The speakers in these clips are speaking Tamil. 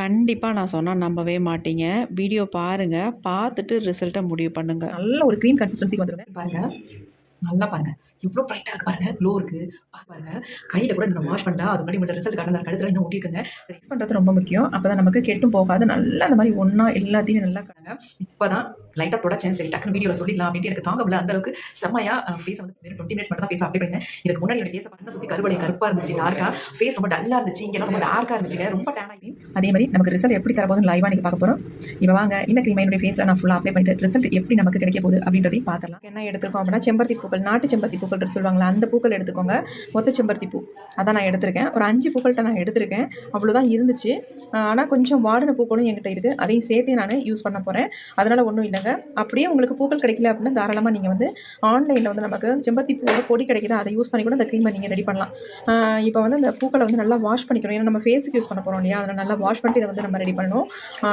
கண்டிப்பாக நான் சொன்னால் நம்பவே மாட்டீங்க. வீடியோ பாருங்கள் பார்த்துட்டு ரிசல்ட்டை முடிவு பண்ணுங்கள் நல்ல ஒரு க்ரீம் கன்சிஸ்டன்சிக்கு வந்துருங்க. பாருங்கள் நல்லா பாருங்க. இவ்வளோ பிரைட்டாக இருக்கு பாருங்க. க்ளோ இருக்கு. பாருங்க. கையில் கூட நம்ம வாஷ் பண்ணா அது முன்னாடி மட்டும் ரிசல்ட் கடந்த கழுத்துல இன்னும் ஒட்டிருக்குங்க யூஸ் பண்ணுறது ரொம்ப முக்கியம். அப்போ தான் நமக்கு கெட்டும் போகாது. நல்லா அந்த மாதிரி ஒன்றா எல்லாத்தையும் நல்லா கடங்க இப்போ தான் லைட்டாக தொடச்சேன். சரி டக்குனு வீடியோவில் சொல்லிடலாம் அப்படின்ட்டு எனக்கு தாங்க முடியல. அந்த அளவுக்கு செம்மையா ஃபேஸ் வந்து வெறும் டுவெண்ட்டி மினிட்ஸ் மட்டும் தான் ஃபேஸ் அப்ளை பண்ணிருந்தேன். இதுக்கு முன்னாடி என்னோட ஃபேஸ் பார்த்தா சுற்றி கருவலை கருப்பாக இருந்துச்சு டார்க்காக ஃபேஸ் ரொம்ப டல்லாக இருந்துச்சு. இங்கெல்லாம் ரொம்ப டார்க்காக இருந்துச்சுங்க. ரொம்ப டேன் ஆகி. அதே மாதிரி நமக்கு ரிசல்ட் எப்படி தரப்போகுது லைவாக நீங்கள் பார்க்க போகிறோம் இப்போ வாங்க இந்த கிரீம் என்னுடைய ஃபேஸில் நான் ஃபுல்லாக அப்ளை பண்ணிட்டு ரிசல்ட் எப்படி நமக்கு கிடைக்க போகுது அப்படின்றதையும் பார்த்துலாம் என்ன எடுத்துருக்கோம் அப்படின்னா செம்பருத்தி பூக்கள் நாட்டு செம்பருத்தி பூக்கள் சொல்லுவாங்களா அந்த பூக்கள் எடுத்துக்கோங்க. மொத்த செம்பருத்தி பூ. அதான் நான் எடுத்திருக்கேன். ஒரு அஞ்சு பூக்கள்கிட்ட நான் எடுத்திருக்கேன். அவ்வளோதான் இருந்துச்சு. ஆனால் கொஞ்சம் வாடின பூக்களும் என்கிட்ட இருக்குது அதையும் சேர்த்தே நான் யூஸ் பண்ண போகிறேன் அதனால் ஒன்றும் இல்லைங்க. அப்படியே உங்களுக்கு பூக்கள் கிடைக்கல அப்படின்னா தாராளமாக நீங்கள் வந்து ஆன்லைனில் வந்து நமக்கு செம்பருத்தி பூவோட பொடி கிடைக்குதா அதை யூஸ் பண்ணி கூட அந்த க்ரீமை நீங்கள் ரெடி பண்ணலாம். இப்போ வந்து அந்த பூக்களை வந்து நல்லா வாஷ் பண்ணிக்கணும். ஏன்னா நம்ம ஃபேஸுக்கு யூஸ் பண்ண போகிறோம் இல்லையா? அதனால் நல்லா வாஷ் பண்ணிட்டு இதை வந்து நம்ம ரெடி பண்ணணும்.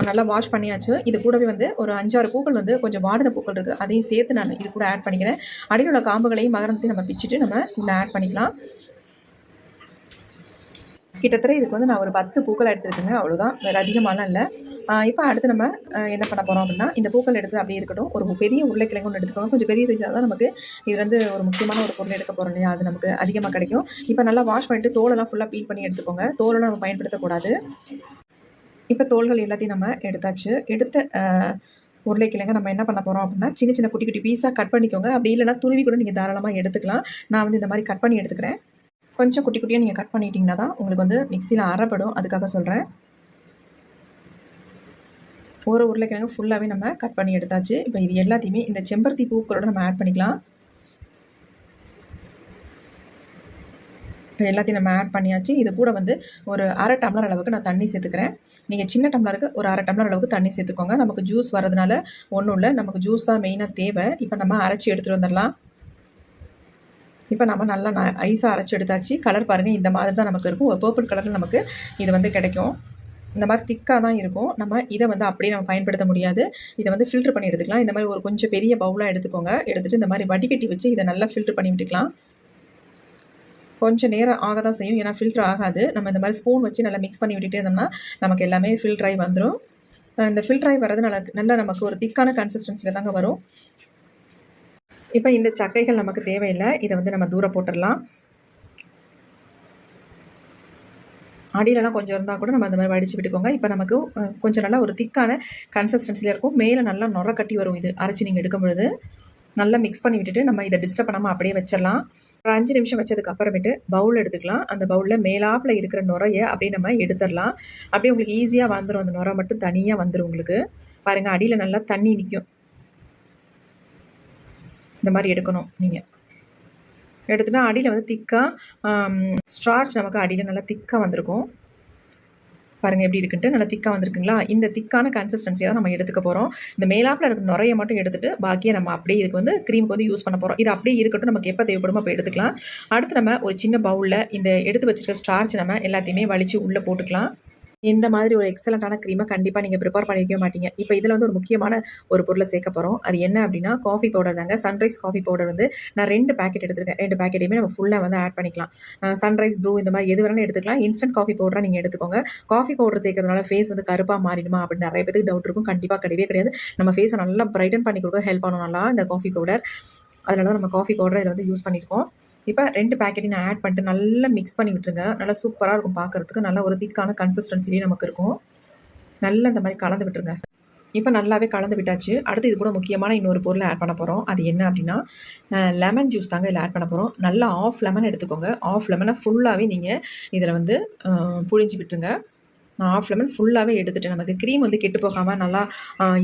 நல்லா வாஷ் பண்ணியாச்சு. இது கூடவே வந்து ஒரு அஞ்சாறு பூக்கள் வந்து கொஞ்சம் வாடின பூக்கள் இருக்குது அதையும் சேர்த்து நான் இது கூட ஆட் பண்ணிக்கிறேன். அடியில் உள்ள காம்புகளையும் மகரத்தையும் நம்ம பிச்சுட்டு நம்ம இன்னும் ஆட் பண்ணிக்கலாம். கிட்டத்தட்ட இதுக்கு வந்து நான் ஒரு பத்து பூக்கள் எடுத்துருக்கேங்க அவ்வளோதான் வேறு அதிகமாலாம் இல்லை. இப்போ அடுத்து நம்ம என்ன பண்ண போகிறோம் அப்படின்னா இந்த பூக்கள் எடுத்து அப்படியே இருக்கட்டும். ஒரு பெரிய உருளைக்கிழங்கு ஒன்று எடுத்துக்கோங்க. கொஞ்சம் பெரிய சைஸாக தான் நமக்கு இது வந்து ஒரு முக்கியமான ஒரு பொருள் எடுக்க போகிறோம் இல்லையா? அது நமக்கு அதிகமாக கிடைக்கும். இப்போ நல்லா வாஷ் பண்ணிட்டு தோலெல்லாம் ஃபுல்லாக பீல் பண்ணி எடுத்துக்கோங்க. தோலெல்லாம் நம்ம பயன்படுத்தக்கூடாது. இப்போ தோல்கள் எல்லாத்தையும் நம்ம எடுத்தாச்சு. எடுத்த உருளைக்கிழங்க நம்ம என்ன பண்ண போகிறோம் அப்படின்னா சின்ன சின்ன குட்டி குட்டி பீஸாக கட் பண்ணிக்கோங்க. அப்படி இல்லைன்னா துருவி கூட நீங்கள் தாராளமாக எடுத்துக்கலாம். நான் வந்து இந்த மாதிரி கட் பண்ணி எடுத்துக்கிறேன். கொஞ்சம் குட்டி குட்டியாக நீங்கள் கட் பண்ணிட்டீங்கன்னா தான் உங்களுக்கு வந்து மிக்சியில் அரைப்படும். அதுக்காக சொல்கிறேன் ஒரு உருளைக்கிழங்கு ஃபுல்லாகவே நம்ம கட் பண்ணி எடுத்தாச்சு. இப்போ இது எல்லாத்தையுமே இந்த செம்பருத்தி பூக்களோட நம்ம ஆட் பண்ணிக்கலாம். இப்போ எல்லாத்தையும் நம்ம ஆட் பண்ணியாச்சு. இது கூட வந்து ஒரு அரை டம்ளர் அளவுக்கு நான் தண்ணி சேர்த்துக்கிறேன். நீங்கள் சின்ன டம்ளருக்கு ஒரு அரை டம்ளர் அளவுக்கு தண்ணி சேர்த்துக்கோங்க. நமக்கு ஜூஸ் வரதுனால ஒன்றும் இல்லை. நமக்கு ஜூஸ் தான் மெயினாக தேவை. இப்போ நம்ம அரைச்சி எடுத்துகிட்டு வந்துடலாம். இப்போ நம்ம நல்லா நான் ஐஸாக அரைச்சி எடுத்தாச்சு. கலர் பாருங்கள் இந்த மாதிரி தான் நமக்கு இருக்கும். ஒரு பர்பிள் கலரில் நமக்கு இது வந்து கிடைக்கும். இந்த மாதிரி திக்காக தான் இருக்கும். நம்ம இதை வந்து அப்படியே நம்ம பயன்படுத்த முடியாது. இதை வந்து ஃபில்டர் பண்ணி எடுத்துக்கலாம். இந்த மாதிரி ஒரு கொஞ்சம் பெரிய பவுலாக எடுத்துக்கோங்க. எடுத்துகிட்டு இந்த மாதிரி வடிகட்டி வச்சு இதை நல்லா ஃபில்டர் பண்ணி விட்டுக்கலாம். கொஞ்சம் நேரம் ஆக தான் செய்யும். ஏன்னா ஃபில்டர் ஆகாது. நம்ம இந்த மாதிரி ஸ்பூன் வச்சு நல்லா மிக்ஸ் பண்ணி விட்டுட்டே இருந்தோம்னா நமக்கு எல்லாமே ஃபில்டர் ஆகி வந்துடும் இந்த ஃபில்டர் ஆகி வர்றது நல்லா நல்லா நமக்கு ஒரு திக்கான கன்சிஸ்டன்சியில் தாங்க வரும். இப்போ இந்த சக்கைகள் நமக்கு தேவையில்லை. இதை வந்து நம்ம தூர போட்டுடலாம். அடியிலலாம் கொஞ்சம் இருந்தால் கூட நம்ம அந்த மாதிரி வடித்து விட்டுக்கோங்க. இப்போ நமக்கு கொஞ்சம் நல்லா ஒரு திக்கான கன்சிஸ்டன்சியில் இருக்கும். மேலே நல்லா நுர கட்டி வரும் இது. அரைச்சி நீங்கள் எடுக்கும் பொழுது நல்லா மிக்ஸ் பண்ணி விட்டுட்டு நம்ம இதை டிஸ்டர்ப் பண்ணாமல் அப்படியே வச்சிடலாம். ஒரு அஞ்சு நிமிஷம் வச்சதுக்கு அப்புறமேட்டு பவுல் எடுத்துக்கலாம். அந்த பவுலில் மேலாப்பில் இருக்கிற நுரையை அப்படியே நம்ம எடுத்துடலாம். அப்படியே உங்களுக்கு ஈஸியாக வந்துடும் அந்த நுரை மட்டும் தனியாக வந்துடும் உங்களுக்கு. பாருங்கள் அடியில் நல்லா தண்ணி நிற்கும் இந்த மாதிரி எடுக்கணும் நீங்கள் எடுத்துனா அடியில் வந்து திக்காக ஸ்ட்ராச் நமக்கு அடியில் நல்லா திக்காக வந்திருக்கும். பாருங்கள் எப்படி இருக்குன்ட்டு. நல்லா திக்காக வந்திருக்குங்களா? இந்த திக்கான கன்சிஸ்டன்சியை தான் நம்ம எடுத்துக்க போகிறோம் இந்த மேலாப்பில் இருக்க நுரைய மட்டும் எடுத்துட்டு பாக்கியை நம்ம அப்படியே இதுக்கு வந்து க்ரீமுக்கு வந்து யூஸ் பண்ண போகிறோம் இது அப்படியே இருக்கட்டும். நமக்கு எப்போ தேவைப்படுமோ அப்போ எடுத்துக்கலாம். அடுத்து நம்ம ஒரு சின்ன பவுலில் இந்த எடுத்து வச்சுருக்க ஸ்டார்ச் நம்ம எல்லாத்தையுமே வலித்து உள்ளே போட்டுக்கலாம். இந்த மாதிரி ஒரு எக்ஸலண்ட்டான க்ரீமை கண்டிப்பாக நீங்கள் ப்ரிப்பேர் பண்ணிக்கவே மாட்டீங்க. இப்போ இதில் வந்து ஒரு முக்கியமான ஒரு பொருளை சேர்க்க போகிறோம் அது என்ன அப்படின்னா காஃபி பவுடர் தாங்க. சன்ரைஸ் காஃபி பவுடர் வந்து நான் ரெண்டு பேக்கெட் எடுத்துருக்கேன். ரெண்டு பேக்கெட்டையுமே நம்ம ஃபுல்லாக வந்து ஆட் பண்ணிக்கலாம். சன்ரைஸ் ப்ரூ இந்த மாதிரி எது வேணாலும் எடுத்துக்கலாம். இன்ஸ்டன்ட் காஃபி பவுடராக நீங்கள் எடுத்துக்கோங்க. காஃபி பவுடர் சேர்க்கறதுனால ஃபேஸ் வந்து கருப்பாக மாறிடுமா அப்படின்னு நிறைய பேருக்கு டவுட் இருக்கும். கண்டிப்பாக கிடையவே கிடையாது. நம்ம ஃபேஸை நல்லா பிரைட்டன் பண்ணி கொடுக்க ஹெல்ப் பண்ணணும் நல்லா இந்த காஃபி பவுடர் அதனால தான் நம்ம காஃபி பவுடர் இதில் வந்து யூஸ் பண்ணியிருக்கோம் இப்போ ரெண்டு பேக்கெட்டையும் நான் ஆட் பண்ணிட்டு நல்லா மிக்ஸ் பண்ணி விட்டுருங்க நல்லா சூப்பராக இருக்கும் பார்க்குறதுக்கு நல்லா ஒரு திக்கான கன்சிஸ்டன்சிலேயே நமக்கு இருக்கும். நல்லா இந்த மாதிரி கலந்து விட்டுருங்க. இப்போ நல்லாவே கலந்து விட்டாச்சு. அடுத்து இது கூட முக்கியமான இன்னொரு பொருளை ஆட் பண்ண போகிறோம் அது என்ன அப்படின்னா லெமன் ஜூஸ் தாங்க இதில் ஆட் பண்ண போகிறோம் நல்லா ஆஃப் லெமன் எடுத்துக்கோங்க. ஆஃப் லெமனை ஃபுல்லாகவே நீங்கள் இதில் வந்து புழிஞ்சு விட்டுருங்க. நான் ஆஃப் லெமன் ஃபுல்லாகவே எடுத்துட்டு நமக்கு க்ரீம் வந்து கெட்டு போகாமல் நல்லா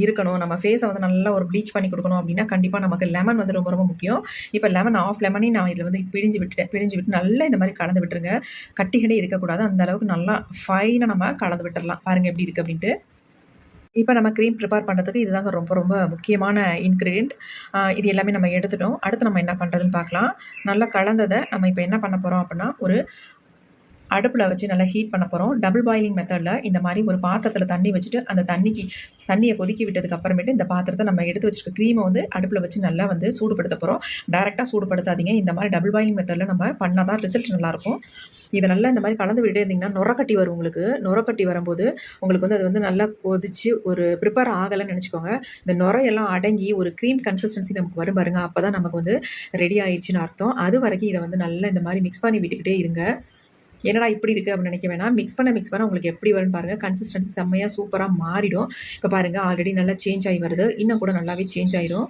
இருக்கணும். நம்ம ஃபேஸை வந்து நல்லா ஒரு ப்ளீச் பண்ணி கொடுக்கணும் அப்படின்னா கண்டிப்பாக நமக்கு லெமன் வந்து ரொம்ப ரொம்ப முக்கியம். இப்போ லெமன் ஆஃப் லெமனையும் நான் இதில் வந்து பிழிஞ்சு விட்டுட்டேன். பிழிஞ்சு விட்டு நல்லா இந்த மாதிரி கலந்து விட்டுருங்க. கட்டிகளே இருக்கக்கூடாது. அந்த அளவுக்கு நல்லா ஃபைனாக நம்ம கலந்து விட்டுடலாம் பாருங்கள் எப்படி இருக்குது அப்படின்ட்டு. இப்போ நம்ம க்ரீம் ப்ரிப்பேர் பண்ணுறதுக்கு இதுதாங்க ரொம்ப ரொம்ப முக்கியமான இன்க்ரீடியண்ட் இது எல்லாமே நம்ம எடுத்துட்டோம். அடுத்து நம்ம என்ன பண்ணுறதுன்னு பார்க்கலாம். நல்லா கலந்ததை நம்ம இப்போ என்ன பண்ண போகிறோம் அப்படின்னா ஒரு அடுப்பில் வச்சு நல்லா ஹீட் பண்ண போகிறோம் டபுள் பாயிலிங் மெத்தடில் இந்த மாதிரி ஒரு பாத்திரத்தில் தண்ணி வச்சுட்டு அந்த தண்ணிக்கு தண்ணியை கொதிக்க விட்டதுக்கு அப்புறமேட்டு இந்த பாத்திரத்தை நம்ம எடுத்து வச்சுருக்க க்ரீமை வந்து அடுப்பில் வச்சு நல்லா வந்து சூடுபடுத்த போகிறோம் டேரெக்டாக சூடுபடுத்தாதீங்க. இந்த மாதிரி டபுள் பாயிலிங் மெத்தடில் நம்ம பண்ணால் தான் ரிசல்ட் நல்லாயிருக்கும் இதை நல்லா இந்த மாதிரி கலந்து விட்டு இருந்தீங்கன்னா நுரக்கட்டி வரும் உங்களுக்கு. நுரக்கட்டி வரும்போது உங்களுக்கு வந்து அது வந்து நல்லா கொதிச்சு ஒரு ப்ரிப்பேர் ஆகலைன்னு நினச்சிக்கோங்க. இந்த நுரையெல்லாம் அடங்கி ஒரு க்ரீம் கன்சிஸ்டன்சி நமக்கு வரும் பாருங்க. அப்போ தான் நமக்கு வந்து ரெடி ஆயிடுச்சுன்னு அர்த்தம். அது வரைக்கும் இதை வந்து நல்லா இந்த மாதிரி மிக்ஸ் பண்ணி விட்டுக்கிட்டே இருங்க. என்னடா இப்படி இருக்குது அப்படின்னு நினைக்க வேணாம். மிக்ஸ் பண்ண மிக்ஸ் பண்ண உங்களுக்கு எப்படி வரும்னு பாருங்கள் கன்சிஸ்டன்சி செம்மையாக சூப்பராக மாறிடும். இப்போ பாருங்கள் ஆல்ரெடி நல்லா சேஞ்ச் ஆகி வருது. இன்னும் கூட நல்லாவே சேஞ்ச் ஆயிரும்.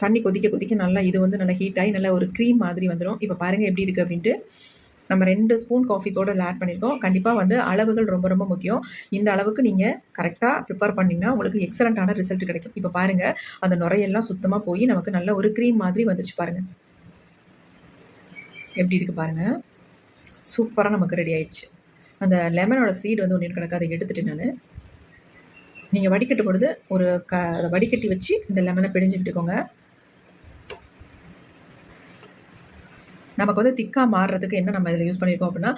தண்ணி கொதிக்க கொதிக்க நல்லா இது வந்து நல்லா ஹீட் ஆகி நல்லா ஒரு க்ரீம் மாதிரி வந்துடும் இப்போ பாருங்கள் எப்படி இருக்குது அப்படின்ட்டு. நம்ம ரெண்டு ஸ்பூன் காஃபி பவுடர் ஆட் பண்ணியிருக்கோம் கண்டிப்பாக வந்து அளவுகள் ரொம்ப ரொம்ப முக்கியம். இந்த அளவுக்கு நீங்கள் கரெக்டாக ப்ரிப்பேர் பண்ணிங்கன்னா உங்களுக்கு எக்ஸலண்ட்டான ரிசல்ட் கிடைக்கும். இப்போ பாருங்கள் அந்த நுரையெல்லாம் சுத்தமாக போய் நமக்கு நல்ல ஒரு க்ரீம் மாதிரி வந்துருச்சு பாருங்கள் எப்படி இருக்குது பாருங்கள் சூப்பராக நமக்கு ரெடி ஆயிடுச்சு. அந்த லெமனோட சீடு வந்து ஒன்று கிடக்கு அதை எடுத்துட்டு நான் நீங்கள் வடிகட்டும் பொழுது ஒரு க அதை வடிகட்டி வச்சு இந்த லெமனை பிடிஞ்சு விட்டுக்கோங்க. நமக்கு வந்து திக்காக மாறுறதுக்கு என்ன நம்ம இதில் யூஸ் பண்ணியிருக்கோம் அப்படின்னா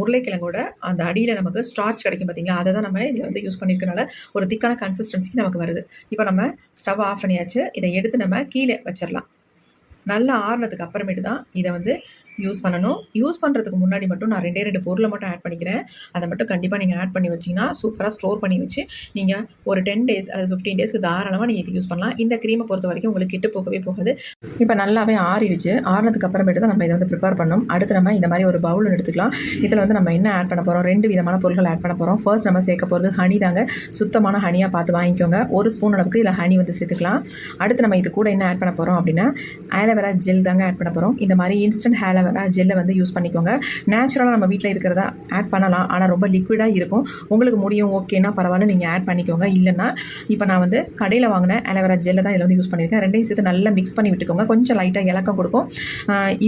உருளைக்கிழங்கோட அந்த அடியில் நமக்கு ஸ்டார்ச் கிடைக்கும் பார்த்தீங்களா அதை தான் நம்ம இதில் வந்து யூஸ் பண்ணியிருக்கனால ஒரு திக்கான கன்சிஸ்டன்சிக்கு நமக்கு வருது. இப்போ நம்ம ஸ்டவ் ஆஃப் பண்ணியாச்சு. இதை எடுத்து நம்ம கீழே வச்சிடலாம். நல்லா ஆறுனதுக்கு அப்புறமேட்டு தான் இதை வந்து யூஸ் பண்ணணும். யூஸ் பண்ணுறதுக்கு முன்னாடி மட்டும் நான் ரெண்டே ரெண்டு பொருளை மட்டும் ஆட் பண்ணிக்கிறேன். அதை மட்டும் கண்டிப்பாக நீங்கள் ஆட் பண்ணி வச்சிங்கன்னா சூப்பராக ஸ்டோர் பண்ணி வச்சு நீங்கள் ஒரு டென் டேஸ் அல்லது ஃபிஃப்டீன் டேஸ்க்கு தாராளமாக நீங்கள் இது யூஸ் பண்ணலாம். இந்த க்ரீமை பொறுத்த வரைக்கும் உங்களுக்கு கிட்ட போகவே போகாது. இப்போ நல்லாவே ஆறிடுச்சு. ஆறுனதுக்கு அப்புறமேட்டு தான் நம்ம இதை வந்து ப்ரிப்பேர் பண்ணோம் அடுத்து நம்ம இந்த மாதிரி ஒரு பவுல் எடுத்துக்கலாம். இதில் வந்து நம்ம என்ன ஆட் பண்ண போகிறோம் ரெண்டு விதமான பொருட்கள் ஆட் பண்ண போகிறோம் ஃபர்ஸ்ட் நம்ம சேர்க்க போகிறது ஹனி தாங்க. சுத்தமான ஹனியாக பார்த்து வாங்கிக்கோங்க. ஒரு ஸ்பூன் அளவுக்கு இதில் ஹனி வந்து சேர்த்துக்கலாம். அடுத்து நம்ம இது கூட என்ன ஆட் பண்ண போகிறோம் அப்படின்னா ஆலோவேரா ஜெல் தாங்க ஆட் பண்ண போகிறோம் இந்த மாதிரி இன்ஸ்டன்ட் ஆலோவேரா ஜெல்லை வந்து யூஸ் பண்ணிக்கோங்க. நேச்சுரலாக நம்ம வீட்டில் இருக்கிறத ஆட் பண்ணலாம். ஆனால் ரொம்ப லிக்விடாக இருக்கும். உங்களுக்கு முடியும் ஓகேனா பரவாயில்ல நீங்கள் ஆட் பண்ணிக்கோங்க. இல்லைன்னா இப்போ நான் வந்து கடையில் வாங்கின அலோவேரா ஜெல்லை தான் இதில் வந்து யூஸ் பண்ணியிருக்கேன். ரெண்டையும் சேர்த்து நல்லா மிக்ஸ் பண்ணி விட்டுக்கோங்க. கொஞ்சம் லைட்டாக இலக்கம் கொடுக்கும்.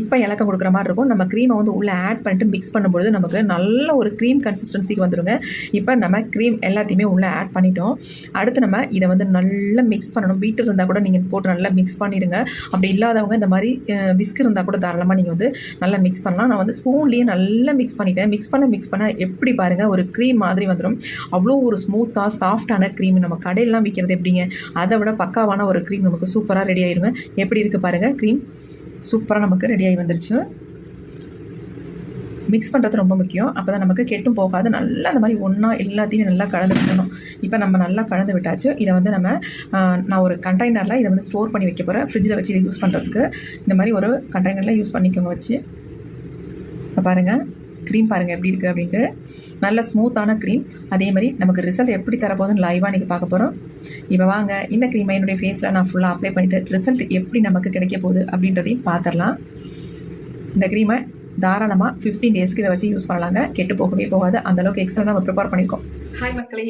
இப்போ இலக்கம் கொடுக்குற மாதிரி இருக்கும். நம்ம க்ரீமை வந்து உள்ளே ஆட் பண்ணிட்டு மிக்ஸ் பண்ணும்பொழுது நமக்கு நல்ல ஒரு க்ரீம் கன்சிஸ்டன்சிக்கு வந்துடுங்க இப்போ நம்ம க்ரீம் எல்லாத்தையுமே உள்ளே ஆட் பண்ணிட்டோம். அடுத்து நம்ம இதை வந்து நல்லா மிக்ஸ் பண்ணணும். பீட்டர் இருந்தால் கூட நீங்கள் போட்டு நல்லா மிக்ஸ் பண்ணிடுங்க. அப்படி இல்லாதவங்க இந்த மாதிரி விஸ்க் இருந்தால் கூட தாராளமாக நீங்கள் வந்து நல்லா மிக்ஸ் பண்ணலாம். நான் வந்து ஸ்பூன்லேயே நல்லா மிக்ஸ் பண்ணிட்டேன். மிக்ஸ் பண்ண மிக்ஸ் பண்ண எப்படி பாருங்கள் ஒரு க்ரீம் மாதிரி வந்துடும் அவ்வளோ ஒரு ஸ்மூத்தாக சாஃப்டான க்ரீம் நம்ம கடையிலலாம் விற்கிறது எப்படிங்க? அதை விட பக்காவான ஒரு க்ரீம் நமக்கு சூப்பராக ரெடி ஆயிருங்க. எப்படி இருக்குது பாருங்கள் க்ரீம் சூப்பராக நமக்கு ரெடி ஆகி வந்துருச்சு. மிக்ஸ் பண்ணுறது ரொம்ப முக்கியம். அப்போ தான் நமக்கு கெட்டும் போகாது. நல்லா அந்த மாதிரி ஒன்றா எல்லாத்தையும் நல்லா கலந்து விட்டணும் இப்போ நம்ம நல்லா கலந்து விட்டாச்சு. இதை வந்து நம்ம நான் ஒரு கண்டெய்னரில் இதை வந்து ஸ்டோர் பண்ணி வைக்க போகிறேன் ஃப்ரிட்ஜில் வச்சு இதை யூஸ் பண்ணுறதுக்கு இந்த மாதிரி ஒரு கண்டெய்னரில் யூஸ் பண்ணிக்கோங்க வச்சு. இப்போ பாருங்கள் க்ரீம் பாருங்கள் எப்படி இருக்குது அப்படின்ட்டு. நல்ல ஸ்மூத்தான க்ரீம் அதே மாதிரி நமக்கு ரிசல்ட் எப்படி தரப்போகுதுன்னு லைவாக இன்றைக்கி பார்க்க போகிறோம் இப்போ வாங்க. இந்த க்ரீமை என்னுடைய ஃபேஸில் நான் ஃபுல்லாக அப்ளை பண்ணிவிட்டு ரிசல்ட் எப்படி நமக்கு கிடைக்க போகுது அப்படின்றதையும் பார்த்துடலாம். இந்த க்ரீமை தாராளமாக ஃபிஃப்டீன் டேஸ்க்கு இதை வச்சு யூஸ் பண்ணலாங்க. கெட்டு போகவே போகாது. அந்தளவுக்கு எக்ஸ்ட்ரா நம்ம ப்ரிப்பேர் பண்ணியிருக்கோம் ஹாய் மக்களே.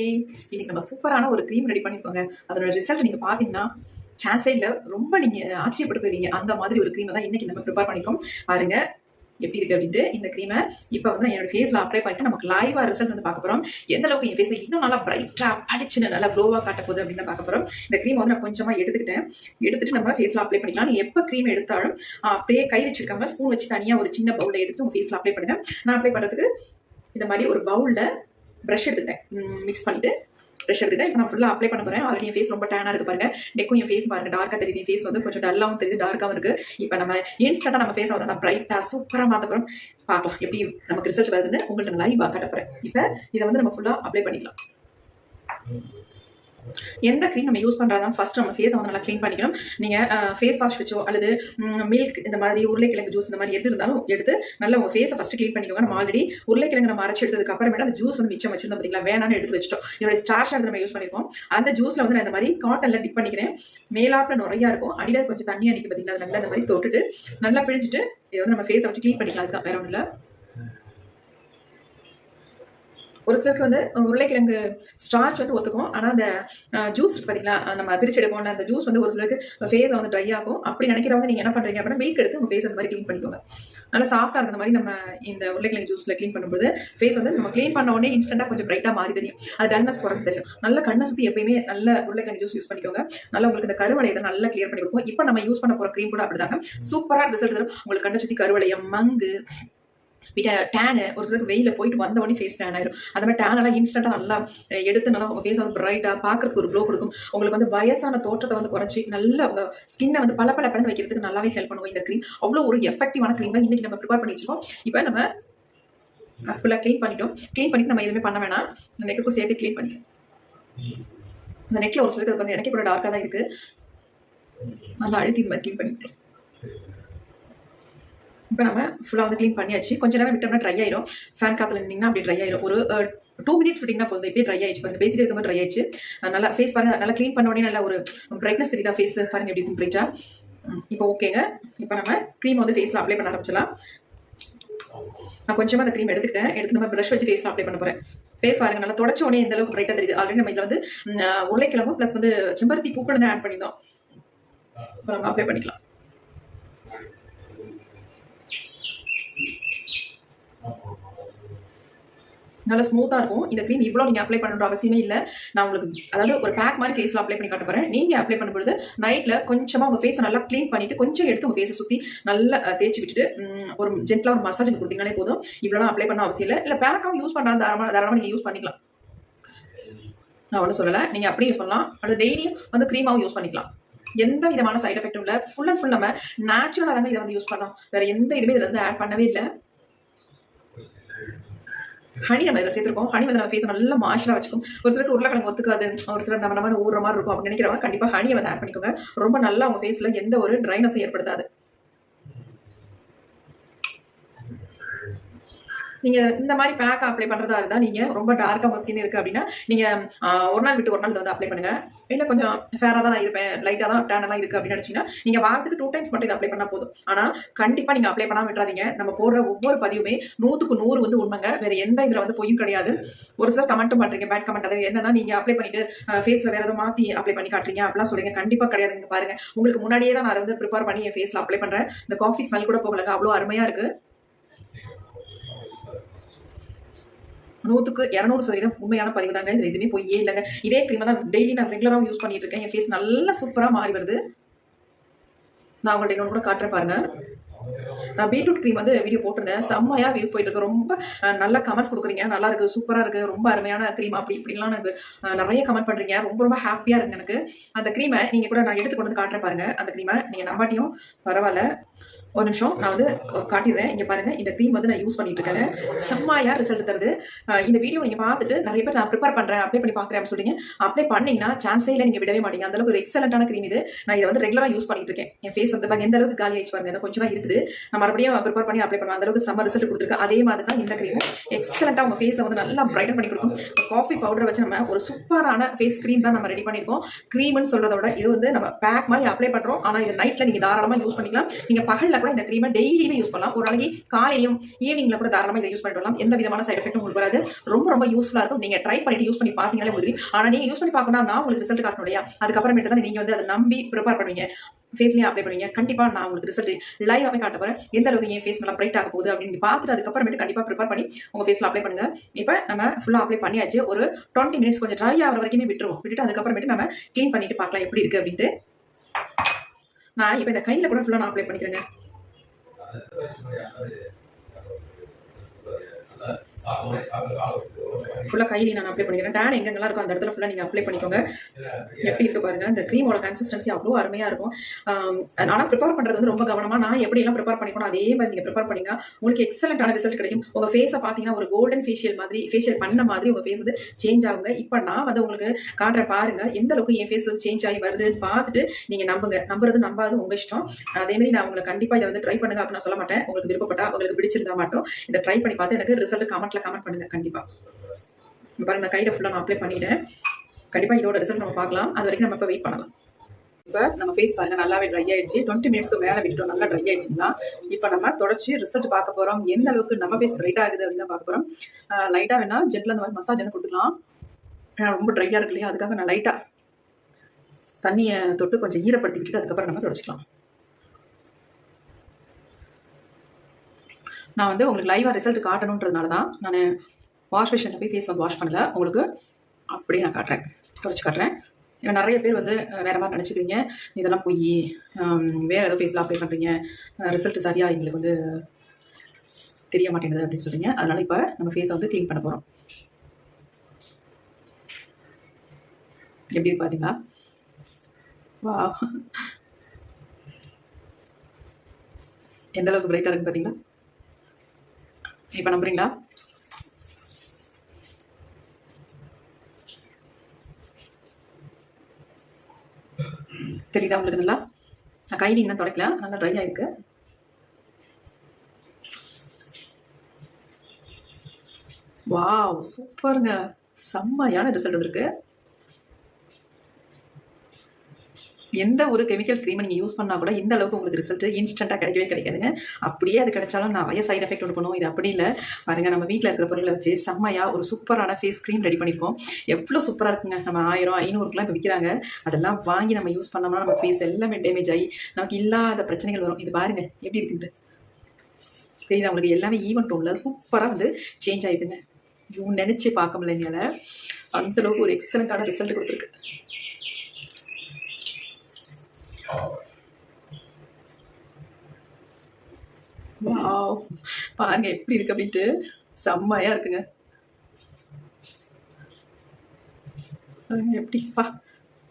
இன்னைக்கு நம்ம சூப்பரான ஒரு க்ரீம் ரெடி பண்ணியிருக்கோங்க அதோட ரிசல்ட் நீங்கள் பார்த்தீங்கன்னா சான்ஸே இல்லை. ரொம்ப நீங்கள் ஆச்சரியப்பட்டு போவீங்க அந்த மாதிரி ஒரு க்ரீமை தான் இன்னைக்கு நம்ம ப்ரிப்பேர் பண்ணிக்கோம் பாருங்க. எப்படி இருக்கு அப்படின்ட்டு இந்த க்ரீமை இப்போ வந்து நான் என்னோட ஃபேஸில் அப்ளை பண்ணிட்டு நமக்கு லைவாக ரிசல்ட் வந்து பார்க்க போகிறோம் எந்த அளவுக்கு என் ஃபேஸை இன்னும் நல்லா பிரைட்டாக பளிச்சுன்னு நல்லா க்ளோவாக காட்ட போகுது அப்படின்னு தான் பார்க்க போகிறோம் இந்த க்ரீம் வந்து நான் கொஞ்சமாக எடுத்துக்கிட்டேன். எடுத்துட்டு நம்ம ஃபேஸில் அப்ளை பண்ணிக்கலாம். நீ எப்போ க்ரீம் எடுத்தாலும் அப்படியே கை வச்சிருக்காம ஸ்பூன் வச்சு தனியாக ஒரு சின்ன பவுலில் எடுத்து உங்கள் ஃபேஸில் அப்ளை பண்ணுங்க. நான் அப்ளை பண்ணுறதுக்கு இந்த மாதிரி ஒரு பவுலில் ப்ரஷ் எடுத்துட்டேன் மிக்ஸ் பண்ணிட்டு ப்ரஷ் எடுத்துட்டேன் இப்போ நான் ஃபுல்லாக அப்ளை பண்ண போகிறேன் ஆல்ரெடி என் ஃபேஸ் ரொம்ப டேனாக இருக்கு பாருங்க. நெக்கும் என் ஃபேஸ் பாருங்க. டார்க்காக தெரியுது. என் ஃபேஸ் வந்து கொஞ்சம் டல்லாகவும் தெரியுது. டார்க்காகவும் இருக்குது இப்போ நம்ம இன்ஸ்டண்ட்டாக நம்ம ஃபேஸ் வந்து நல்லா பிரைட்டாக சூப்பராக மாற்ற போகிறோம் பார்க்கலாம். எப்படி நமக்கு ரிசல்ட் வருதுன்னு உங்கள்கிட்ட லைவாக காட்ட போகிறேன் இப்போ இதை வந்து நம்ம ஃபுல்லாக அப்ளை பண்ணிக்கலாம். எந்த க்ரீம் நம்ம யூஸ் பண்ணுறதா ஃபஸ்ட் நம்ம ஃபேஸை வந்து நல்லா க்ளீன் பண்ணிக்கணும். நீங்கள் ஃபேஸ் வாஷ் வச்சோ அல்லது மில்க் இந்த மாதிரி உருளைக்கிழங்கு ஜூஸ் இந்த மாதிரி எது இருந்தாலும் எடுத்து நல்லா உங்கள் ஃபேஸை ஃபஸ்ட்டு க்ளீன் பண்ணிக்கோங்க. நம்ம ஆல்ரெடி உருளைக்கிழங்கு நம்ம அரைச்சி எடுத்ததுக்கு அப்புறமேட்டு அந்த ஜூஸ் வந்து மிச்சம் வச்சிருந்தோம் பார்த்தீங்களா வேணாம்னு எடுத்து வச்சிட்டோம். என்னோட ஸ்டார்ச் வந்து நம்ம யூஸ் பண்ணியிருக்கோம் அந்த ஜூஸில் வந்து நான் இந்த மாதிரி காட்டனில் டிப் பண்ணிக்கிறேன். மேலாப்பில் நிறையா இருக்கும். அடியில் கொஞ்சம் தண்ணி அடிக்க பார்த்தீங்களா அது நல்லா இந்த மாதிரி தொட்டுட்டு நல்லா பிழிஞ்சிட்டு இதை வந்து நம்ம ஃபேஸை வச்சு க்ளீன் பண்ணிக்கலாம். அதுதான் வேற ஒன்றும் இல்லை. ஒரு சிலருக்கு வந்து உருளைக்கிழங்கு ஸ்டார்ச் வந்து ஒத்துக்கும். ஆனால் அந்த ஜூஸ் இருக்கு பார்த்தீங்களா நம்ம பிரிச்செடுப்போம்ல அந்த ஜூஸ் வந்து ஒரு சிலருக்கு ஃபேஸை வந்து ட்ரை ஆகும். அப்படி நினைக்கிறவங்க நீங்கள் என்ன பண்ணுறீங்க அப்படின்னா மில்க் எடுத்து உங்கள் ஃபேஸ் அந்த மாதிரி க்ளீன் பண்ணிக்கோங்க. நல்லா சாஃப்டாக இருக்கிற மாதிரி நம்ம இந்த உருளைக்கிழங்கு ஜூஸில் க்ளீன் பண்ணும்போது ஃபேஸ் வந்து நம்ம க்ளீன் பண்ண உடனே இன்ஸ்டன்ட்டாக கொஞ்சம் பிரைட்டாக மாறி தெரியும். அது டன்னஸ் குறைஞ்சு தெரியும். நல்லா கண்ணை சுற்றி எப்பயுமே நல்ல உருளைக்கிழங்கு ஜூஸ் யூஸ் பண்ணிக்கோங்க. நல்லா உங்களுக்கு இந்த கருவளையை தான் நல்லா கிளியர் பண்ணி கொடுக்கும். இப்போ நம்ம யூஸ் பண்ண போகிற க்ரீம் கூட அப்படிதாங்க. சூப்பராக ரிசல்ட் தரும். உங்களுக்கு கண்ணை சுற்றி கருவளையம் மங்கு பிட்ட டேனு ஒரு சிலருக்கு வெயில போயிட்டு வந்த உடனே ஃபேஸ் டேன் ஆயிடும் அந்த மாதிரி டேனெல்லாம் இன்ஸ்டன்ட்டாக நல்லா எடுத்து நல்லா உங்கள் ஃபேஸ் வந்து பிரைட்டாக பார்க்கறதுக்கு ஒரு க்ளோ கொடுக்கும். உங்களுக்கு வந்து வயசான தோற்றத்தை வந்து குறைச்சி நல்லா உங்கள் ஸ்கின்னை வந்து பல பல பலன் வைக்கிறதுக்கு நல்லாவே ஹெல்ப் பண்ணுவோம் இந்த க்ரீம் அவ்வளோ ஒரு எஃபெக்டிவான க்ரீம் தான் இன்னைக்கு நம்ம ப்ரிப்பேர் பண்ணி வச்சிருக்கோம். இப்போ நம்ம ஃபுல்லாக க்ளீன் பண்ணிட்டோம். க்ளீன் பண்ணிட்டு நம்ம எதுவுமே பண்ண வேணாம். இந்த நெக்குக்கும் சேர்த்து க்ளீன் பண்ணிக்கலாம். இந்த நெக்கில் ஒரு சிலருக்கு அது பண்ணி எனக்கு கூட டார்க்காக தான் இருக்குது நல்லா அழுத்தி இந்த மாதிரி க்ளீன் பண்ணிக்கலாம். இப்போ நம்ம ஃபுல்லாக வந்து க்ளீன் பண்ணியாச்சு. கொஞ்ச நேரம் விட்டோம்னா ட்ரை ஆயிரும். ஃபேன் காத்தில் நின்னிங்கன்னா அப்படி ட்ரை ஆயிரும். ஒரு டூ மினிட்ஸ் விட்டிங்கன்னா போதும். இப்பயே ட்ரை ஆயிடுச்சு பாருங்க. பேசிட்டு இருக்கும்போது ட்ரை ஆயிடுச்சு. நல்லா ஃபேஸ் பாருங்க. நல்லா க்ளீன் பண்ண உடனே நல்லா ஒரு பிரைட்னஸ் தெரியுதா ஃபேஸ் பாருங்க எப்படி இருக்கும் இப்போ ஓகேங்க இப்போ நம்ம க்ரீம் வந்து ஃபேஸில் அப்ளை பண்ண ஆரம்பிச்சலாம் நான் கொஞ்சமாக அந்த க்ரீம் எடுத்துக்கிட்டேன். எடுத்து நம்ம ப்ரஷ் வச்சு ஃபேஸில் அப்ளை பண்ண போகிறேன் ஃபேஸ் பாருங்க. நல்லா தொடச்ச உடனே எந்த அளவுக்கு பிரைட்டாக தெரியுது. ஆல்ரெடி நம்ம இதில் வந்து உருளைக்கிழங்கும் ப்ளஸ் வந்து செம்பருத்தி பூக்கள் தான் ஆட் பண்ணியிருந்தோம். அப்புறம் நம்ம அப்ளை பண்ணிக்கலாம். நல்லா ஸ்மூத்தாக இருக்கும். இந்த க்ரீம் இவ்வளோ நீங்கள் அப்ளை பண்ணுற அவசியமே இல்லை. நான் உங்களுக்கு அதாவது ஒரு பேக் மாதிரி ஃபேஸில் அப்ளை பண்ணி காட்ட போகிறேன் நீங்கள் அப்ளை பண்ணும்போது நைட்டில் கொஞ்சமாக உங்கள் ஃபேஸை நல்லா க்ளீன் பண்ணிவிட்டு கொஞ்சம் எடுத்து உங்கள் ஃபேஸை சுற்றி நல்லா தேய்ச்சி விட்டுட்டு ஒரு ஜென்டலாக ஒரு மசாஜ் கொடுத்தீங்கனாலே போதும். இவ்வளோலாம் அப்ளை பண்ண அவசியம் இல்லை. இல்லை பேக்காகவும் யூஸ் பண்ணுறா தாராளமாக தாராளமாக நீங்கள் யூஸ் பண்ணிக்கலாம். நான் ஒன்றும் சொல்லலை. நீங்கள் அப்படியே யூஸ் பண்ணலாம். அல்லது டெய்லியும் வந்து க்ரீமாகவும் யூஸ் பண்ணிக்கலாம். எந்த விதமான சைட் எஃபெக்ட்டும் இல்லை. ஃபுல் அண்ட் ஃபுல் நம்ம நேச்சுரலாக தாங்க இதை வந்து யூஸ் பண்ணோம் வேறு எந்த இதுவுமே இதில் வந்து ஆட் பண்ணவே இல்லை. ஹனி நம்ம இதில் சேர்த்துருக்கோம். ஹனி வந்து நம்ம ஃபேஸ் நல்லா மாய்ச்சராக வச்சுக்கும். ஒரு சிலருக்கு உருளைக்கிழங்கு ஒத்துக்காது. ஒரு சிலர் நம்ம நம்ம ஊறுற மாதிரி இருக்கும் அப்படின்னு நினைக்கிறவங்க கண்டிப்பாக ஹனியை வந்து ஆட் பண்ணிக்கோங்க. ரொம்ப நல்லா உங்கள் ஃபேஸில் எந்த ஒரு ட்ரைனஸும் ஏற்படுத்தாது. நீங்கள் இந்த மாதிரி பேக் அப்ளை பண்ணுறதா இருந்தால் நீங்கள் ரொம்ப டார்க்காக உங்கள் ஸ்கின் இருக்குது அப்படின்னா நீங்கள் ஒரு நாள் விட்டு ஒரு நாள் இதை வந்து அப்ளை பண்ணுங்கள் இல்லை கொஞ்சம் ஃபேராக தான் நான் இருப்பேன் லைட்டாக தான் டேனெல்லாம் இருக்குது அப்படின்னு நினச்சிங்கன்னா நீங்கள் வாரத்துக்கு டூ டைம்ஸ் மட்டும் இதை அப்ளை பண்ணால் போதும். ஆனால் கண்டிப்பாக நீங்கள் அப்ளை பண்ணாமல் விட்டுறாதீங்க. நம்ம போடுற ஒவ்வொரு பதிவுமே நூற்றுக்கு நூறு வந்து உண்மைங்க. வேறு எந்த இதில் வந்து பொய்யும் கிடையாது. ஒரு சிலர் கமெண்ட்டும் பண்ணுறீங்க பேட் கமெண்ட் அது என்னன்னா நீங்கள் அப்ளை பண்ணிட்டு ஃபேஸில் வேறு எதுவும் மாற்றி அப்ளை பண்ணி காட்டுறீங்க அப்படிலாம் சொல்லுங்க கண்டிப்பாக கிடையாதுங்க பாருங்கள் உங்களுக்கு முன்னாடியே தான் நான் அதை வந்து ப்ரிப்பேர் பண்ணி என் ஃபேஸில் அப்ளை பண்ணுறேன் இந்த காஃபி ஸ்மெல் கூட போகலங்க. அவ்வளோ அருமையாக இருக்குது நூற்றுக்கு இரநூறு சதவீதம் உண்மையான பதிவு தாங்க. இதில் எதுவுமே பொய்யே இல்லைங்க. இதே க்ரீமை தான் டெய்லி நான் ரெகுலராக யூஸ் பண்ணிட்டு இருக்கேன். என் ஃபேஸ் நல்லா சூப்பராக மாறி வருது. நான் உங்கள்ட்ட இன்னொன்று கூட காட்டுறேன் பாருங்க. நான் பீட்ரூட் க்ரீம் வந்து வீடியோ போட்டிருந்தேன். செம்மையாக வியூஸ் போயிட்டு இருக்கு. ரொம்ப நல்ல கமெண்ட்ஸ் கொடுக்குறீங்க. நல்லா இருக்கு. சூப்பராக இருக்கு. ரொம்ப அருமையான க்ரீம் அப்படி இப்படிலாம் எனக்கு நிறைய கமெண்ட் பண்ணுறீங்க ரொம்ப ரொம்ப ஹாப்பியாக இருக்கு எனக்கு. அந்த க்ரீமை நீங்கள் கூட நான் எடுத்து கொண்டு வந்து காட்டுறேன் பாருங்க. அந்த க்ரீமை நீங்கள் நம்பாட்டியும் பரவாயில்ல. ஒரு நிமிஷம் நான் வந்து காட்டிடுறேன். இங்கே பாருங்கள் இந்த க்ரீம் வந்து நான் யூஸ் பண்ணிட்டு இருக்கேன் செம்மையாக ரிசல்ட் தருது இந்த வீடியோ நீங்கள் பார்த்துட்டு நிறைய பேர் நான் ப்ரிப்பேர் பண்ணுறேன் அப்ளை பண்ணி பார்க்குறேன் அப்படின்னு சொல்றீங்க. அப்ளை பண்ணீங்கன்னா சான்ஸே இல்லை நீங்கள் விடவே மாட்டீங்க. அந்த அளவுக்கு ஒரு எக்ஸலண்டான க்ரீம் இது. நான் இதை வந்து ரெகுலராக யூஸ் பண்ணிட்டு இருக்கேன் என் ஃபேஸ் வந்து பாருங்க எந்த அளவுக்கு காலி ஆயிடுச்சு பாருங்க இந்த கொஞ்சம் தான் இருக்குது. நான் மறுபடியும் ப்ரிப்பேர் பண்ணி அப்ளை பண்ணுவேன். அந்த அளவுக்கு செம்ம ரிசல்ட் கொடுத்துருக்கு. அதே மாதிரி தான் இந்த க்ரீமும் எக்ஸலண்ட்டாக உங்கள் ஃபேஸை வந்து நல்லா பிரைட்டன் பண்ணி கொடுக்கும். காஃபி பவுடர் வச்சு நம்ம ஒரு சூப்பரான ஃபேஸ் க்ரீம் தான் நம்ம ரெடி பண்ணியிருக்கோம். க்ரீம்னு சொல்கிறத விட இது வந்து நம்ம பேக் மாதிரி அப்ளை பண்ணுறோம் ஆனால் இது நைட்டில் நீங்கள் தாராளமாக யூஸ் பண்ணிக்கலாம். நீங்கள் பகலில் கூட இந்த க்ரீமை டெய்லியுமே யூஸ் பண்ணலாம். ஒரு நாளைக்கு காலையிலையும் ஈவினிங்ல கூட தாராளமாக இதை யூஸ் பண்ணிட்டு வரலாம். எந்த விதமான சைட் எஃபெக்ட்டும் உங்களுக்கு வராது. ரொம்ப ரொம்ப யூஸ்ஃபுல்லாக இருக்கும். நீங்கள் ட்ரை பண்ணிட்டு யூஸ் பண்ணி பார்த்தீங்களே முடியும் ஆனால் நீங்கள் யூஸ் பண்ணி பார்க்கணும்னா நான் உங்களுக்கு ரிசல்ட் காட்டணும் இல்லையா? அதுக்கப்புறமேட்டு தான் நீங்கள் வந்து அதை நம்பி ப்ரிப்பேர் பண்ணுவீங்க. ஃபேஸ்லேயே அப்ளை பண்ணுவீங்க. கண்டிப்பாக நான் உங்களுக்கு ரிசல்ட் லைவாகவே காட்ட போகிறேன் எந்த அளவுக்கு என் ஃபேஸ் நல்லா பிரைட் ஆக போகுது அப்படின்னு பார்த்துட்டு அதுக்கப்புறமேட்டு கண்டிப்பாக ப்ரிப்பேர் பண்ணி உங்கள் ஃபேஸில் அப்ளை பண்ணுங்க. இப்போ நம்ம ஃபுல்லாக அப்ளை பண்ணியாச்சு. ஒரு டுவெண்ட்டி மினிட்ஸ் கொஞ்சம் ட்ரை ஆகிற வரைக்குமே விட்டுருவோம். விட்டுட்டு அதுக்கப்புறமேட்டு நம்ம க்ளீன் பண்ணிட்டு பார்க்கலாம் எப்படி இருக்குது அப்படின்ட்டு. நான் இப்போ இந்த கையில் கூட ஃபுல்லாக நான் அப்ளை பண்ணிக்கிறேங்க. 为什么呀？这里。ஃபுல்லாக கையிலே நான் அப்ளை பண்ணிக்கிறேன். டேன் எங்கெங்கெல்லாம் இருக்கும்? அந்த இடத்துல ஃபுல்லாக நீங்கள் அப்ளை பண்ணிக்கோங்க. எப்படி இருக்கு பாருங்க. அந்த க்ரீமோட கன்சிஸ்டன்சி அவ்வளோ அருமையாக இருக்கும். ஆனால் ப்ரிப்பேர் பண்ணுறது வந்து ரொம்ப கவனமாக நான் எப்படிலாம் ப்ரிப்பேர் பண்ணிக்கணும் அதே மாதிரி நீங்கள் ப்ரிப்பேர் பண்ணிங்கன்னா உங்களுக்கு எக்ஸலண்ட்டான ரிசல்ட் கிடைக்கும். உங்கள் ஃபேஸை பார்த்தீங்கன்னா ஒரு கோல்டன் ஃபேஷியல் மாதிரி ஃபேஷியல் பண்ண மாதிரி உங்கள் ஃபேஸ் வந்து சேஞ்ச் ஆகுங்க. இப்போ நான் வந்து உங்களுக்கு காட்டுற பாருங்கள் எந்த அளவுக்கு என் ஃபேஸ் வந்து சேஞ்ச் ஆகி வருதுன்னு பார்த்துட்டு நீங்கள் நம்புங்க. நம்புறது நம்பாது உங்கள் இஷ்டம். அதேமாதிரி நான் உங்களுக்கு கண்டிப்பாக இதை வந்து ட்ரை பண்ணுங்க அப்படின்னு நான் சொல்ல மாட்டேன். உங்களுக்கு விருப்பப்பட்டா உங்களுக்கு பிடிச்சிருந்தா மட்டும் இதை ட்ரை பண்ணி பார்த்து எனக்கு ரிசல்ட் கமெண்ட்ல கமெண்ட் பண்ணுங்க கண்டிப்பாக இங்க பாருங்க நான் கையில் ஃபுல்லாக நான் அப்ளை பண்ணிட்டேன். கண்டிப்பாக இதோட ரிசல்ட் நம்ம பார்க்கலாம். அது வரைக்கும் நம்ம இப்போ வெயிட் பண்ணலாம். இப்போ நம்ம ஃபேஸ் பாருங்க நல்லாவே ட்ரை ஆயிடுச்சு. டுவெண்ட்டி மினிட்ஸ்க்கு மேலே விட்டுட்டோம் நல்லா ட்ரை ஆயிடுச்சுன்னா இப்போ நம்ம தொடச்சி ரிசல்ட் பார்க்க போகிறோம் எந்த அளவுக்கு நம்ம ஃபேஸ் பிரைட் ஆகுது அப்படின்னு தான் பார்க்க போகிறோம் லைட்டாக வேணா ஜெட்டில் அந்த மாதிரி மசாஜ் என்ன கொடுத்துக்கலாம். ரொம்ப ட்ரையாக இருக்கு இல்லையா? அதுக்காக நான் லைட்டாக தண்ணியை தொட்டு கொஞ்சம் ஈரப்படுத்தி விட்டுட்டு அதுக்கப்புறம் நம்ம தொடச்சிக்கலாம். நான் வந்து உங்களுக்கு லைவாக ரிசல்ட் காட்டணுன்றதுனால தான் நான் வாஷ் மிஷினில் போய் ஃபேஸ் வந்து வாஷ் பண்ணல. உங்களுக்கு அப்படியே நான் காட்டுறேன். குறைச்சி காட்டுறேன். ஏன்னா நிறைய பேர் வந்து வேறு மாதிரி நினச்சிக்கிறீங்க. இதெல்லாம் போய். வேறு ஏதோ ஃபேஸில் அப்ளை பண்ணுறீங்க ரிசல்ட் சரியாக எங்களுக்கு வந்து தெரிய மாட்டேங்குது அப்படின்னு சொல்கிறீங்க அதனால் இப்போ நம்ம ஃபேஸை வந்து க்ளீன் பண்ண போகிறோம் எப்படி பார்த்தீங்களா வா எந்த அளவுக்கு பிரைட்டாக இருக்கு பார்த்தீங்களா இப்போ நம்புறீங்களா தெரியுதா உங்களுக்கு நல்லா? நான் கையில் இன்னும் துடைக்கல. நல்லா ட்ரை ஆயிருக்கு. வாவ் சூப்பருங்க செம்மையான ரிசல்ட் வந்திருக்கு. எந்த ஒரு கெமிக்கல் க்ரீமை நீங்கள் யூஸ் பண்ணால் கூட இந்த அளவுக்கு உங்களுக்கு ரிசல்ட் இன்ஸ்டண்ட்டாக கிடைக்கவே கிடைக்காதுங்க. அப்படியே அது கிடைச்சாலும் நிறைய சைட் எஃபெக்ட் இருக்கணும் இது அப்படி இல்லை. பாருங்க நம்ம வீட்டில் இருக்கிற பொருளை வச்சு செம்மையாக ஒரு சூப்பரான ஃபேஸ் க்ரீம் ரெடி பண்ணியிருக்கோம் எவ்வளோ சூப்பராக இருக்குங்க. நம்ம ஆயிரம் ஐநூறுக்குலாம் இப்போ விற்கிறாங்க அதெல்லாம் வாங்கி நம்ம யூஸ் பண்ணோம்னா நம்ம ஃபேஸ் எல்லாமே டேமேஜ் ஆகி நமக்கு இல்லாத பிரச்சனைகள் வரும். இது பாருங்கள் எப்படி இருக்குன்ட்டு. தெரியுது அவங்களுக்கு எல்லாமே ஈவன் டோனில் சூப்பராக வந்து சேஞ்ச் ஆயிடுதுங்க. இவங்க நினச்சி பார்க்க முடியல என்னால். அந்த அளவுக்கு ஒரு எக்ஸலண்ட்டான ரிசல்ட் கொடுத்துருக்கு. பாருங்க எப்படி இருக்கு அப்படின்ட்டு. செம்மையா இருக்குங்க. பாருங்க எப்படி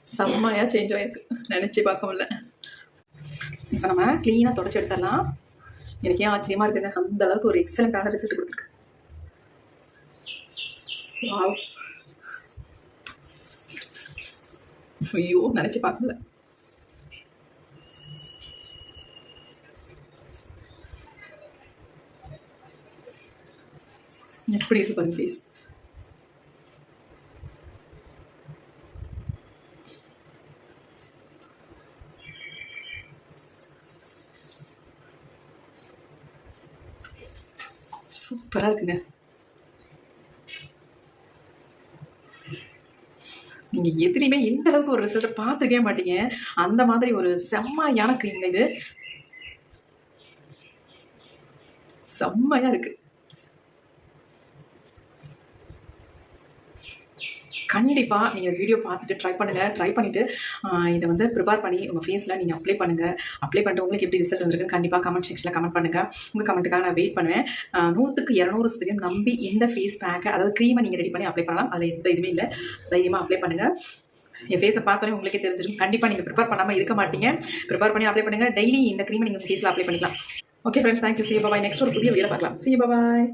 செம்மையா சேஞ்ச் ஆயிருக்கு. நினைச்சு பார்க்க முடியல. இப்போ நம்ம க்ளீனாக தொடச்சி எடுத்துடலாம். எனக்கு ஏன் ஆச்சரியமா இருக்குங்க. அந்த அளவுக்கு ஒரு எக்ஸலண்டான ரிசல்ட் கொடுத்துருக்கு. வாவ் ஐயோ நினைச்சு பார்க்கல. எப்படி இருக்கு பாருங்க ஃபேஸ் சூப்பரா இருக்குங்க நீங்க எதிரியுமே இந்த அளவுக்கு ஒரு ரிசல்ட்டை பார்த்துருக்கவே மாட்டீங்க. அந்த மாதிரி ஒரு செம்மையான க்ரீம் இது. செம்மையா இருக்கு. கண்டிப்பாக நீங்கள் வீடியோ பார்த்துட்டு ட்ரை பண்ணுங்கள் ட்ரை பண்ணிவிட்டு இதை வந்து ப்ரிப்பேர் பண்ணி உங்கள் ஃபேஸில் நீங்கள் அப்ளை பண்ணுங்கள் அப்ளை பண்ணிட்டு உங்களுக்கு எப்படி ரிசல்ட் வந்திருக்குன்னு கண்டிப்பாக கமெண்ட் செக்ஷனில் கமெண்ட் பண்ணுங்கள் உங்கள் கமெண்ட்டுக்காக நான் வெயிட் பண்ணுவேன். நூற்றுக்கு இரநூறு சதவீதம் நம்பி இந்த ஃபேஸ் பேக்கை அதாவது க்ரீமை நீங்கள் ரெடி பண்ணி அப்ளை பண்ணலாம். அதில் எந்த இதுவுமே இல்லை. தைரியமாக அப்ளை பண்ணுங்கள் என் ஃபேஸை பார்த்தோன்னே உங்களுக்கே தெரிஞ்சிடும். கண்டிப்பாக நீங்கள் ப்ரிப்பேர் பண்ணாமல் இருக்க மாட்டீங்க. ப்ரிப்பேர் பண்ணி அப்ளை பண்ணுங்கள் டெய்லி இந்த க்ரீமை நீங்கள் ஃபேஸில் அப்ளை பண்ணிக்கலாம். Okay friends thank you see bye next ஒரு புதிய வீடியோ பார்க்கலாம். சி பாய்